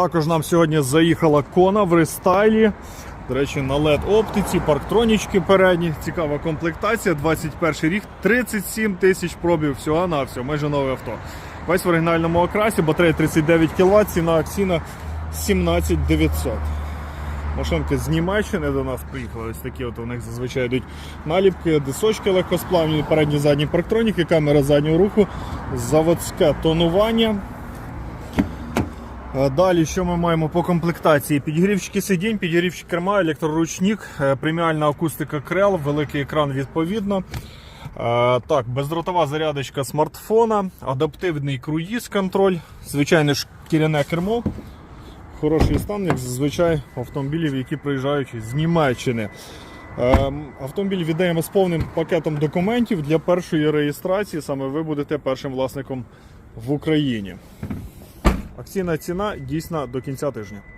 Також нам сьогодні заїхала кона в рестайлі. До речі, на LED оптиці, парктронічки передні. Цікава комплектація. 21 рік, 37 тисяч пробів всього на всього, майже нове авто. Весь в оригінальному окрасі, батарея 39 кВт, ціна акційна 17 900. Машинки з Німеччини до нас приїхали. Ось такі от у них зазвичай йдуть наліпки, дисочки легкосплавні, передні задні парктроніки, камера заднього руху, заводське тонування. Е, Далі, що ми маємо по комплектації? Підігрівчики сидінь, підігрівчик керма, електроручник, е, преміальна акустика крел, великий екран відповідно. Е, Так, бездротова зарядочка смартфона, адаптивний круїз-контроль, звичайне шкіряне кермо. Хороший стан, як зазвичай автомобілів, які приїжджають з Німеччини. Автомобіль віддаємо з повним пакетом документів для першої реєстрації. Саме ви будете першим власником в Україні. Акційна ціна дійсна до кінця тижня.